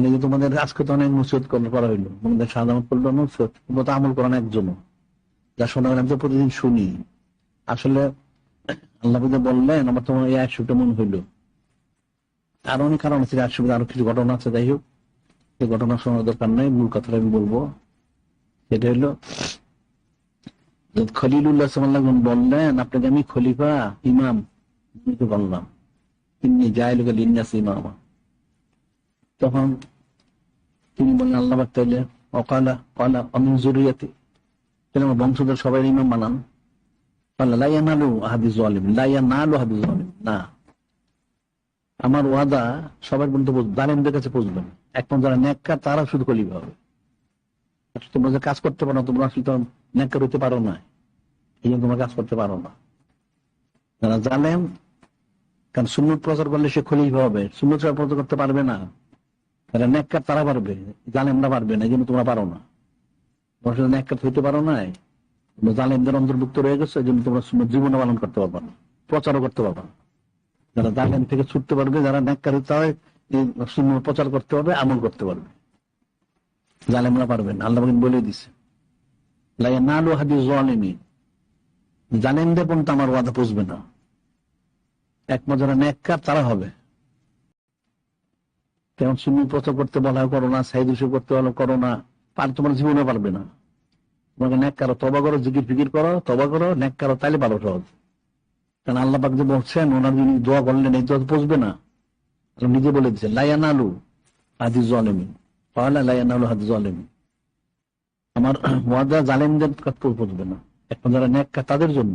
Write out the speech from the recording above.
এখানে যে তোমাদের আজকে তো অনেক মুসিবত করা হইল, তোমাদের সাধারণ করল মুসিবত তোমরা তো আমল করেন একজনও যা শোনা আমি তো প্রতিদিন শুনি। আসলে আল্লাহ বললেন, আমার তোমার এই একশোটা মন হইল। আর অনেক কারণ আছে একশো আরও কিছু ঘটনা আছে, যাই হোক। সেই ঘটনা শোনার দরকার নাই, মূল কথাটা আমি বলব। সেটা হলো খলিলুল্লাহ সাল্লাহ বললেন, আপনাকে আমি খলিফা, ইমাম বললাম। তিনি যাই লোক লিন্যাস ইমামা। তখন তিনি বললেন, আল্লাহ তাইলে অকালা কলা অমিন জরুরিয়াতে আমার বংশধর সবাই ইমাম বানান। লাইয়া নালু হাদিস লাইয়া নালু হাদিস না। আমার ওয়াদা সবার কাছে পৌঁছবেন যারা ন্যাক্কার তারা শুধু কলিবা হবে। তোমরা যে কাজ করতে পারো তোমরা আসলে তো হইতে পারো না। এই জন্য তোমরা কাজ করতে পারো না। যারা জালেম, কারণ সুন্নত প্রচার করলে সে খলিফা হবে। সুন্নত প্রচার করতে পারবে না। তারা ন্যাক্কার তারা পারবে, জালেমরা পারবে না এই তোমরা পারো না। তোমরা শুধু ন্যাক্কার হইতে পারো না তোমরা জালেমদের অন্তর্ভুক্ত রয়ে গেছে, এই তোমরা জীবনে পালন করতে পারবে না, প্রচারও করতে পারবে না। যারা জালেম থেকে ছুটতে পারবে, যারা ন্যাক্কার হইতে এই প্রচার করতে পারবে, আমল করতে পারবে। জালেমরা পারবেন আল্লাহ পাক বলে দিছে। লাইয়া নালু হাদিস জালিমিন। জালেমদের পর্যন্ত আমার ওয়াদা পুষবে না। একমাত্র যারা ন্যাক্কার তারা হবে। তেমন সুন্নি প্রচার করতে বলা করো না, সাইদ করতে বলা করো না, পার তোমার জীবনে পারবে না। তোমাকে ন্যাক কারও তবা করো, জিকির ফিকির করো, তবা করো, ন্যাক কারও তাইলে ভালো সহজ। কারণ আল্লাহ পাক যে বলছেন, ওনার যিনি দোয়া করলেন, এই দোয়া পৌঁছবে না। নিজে বলে দিচ্ছেন লাইয়ান আলু হাদিস জলেমি পাওয়ালা লাইয়ান আলু হাদিস জলেমি আমার ওয়াদা জালেমদের পৌঁছবে না। এখন যারা ন্যাক তাদের জন্য।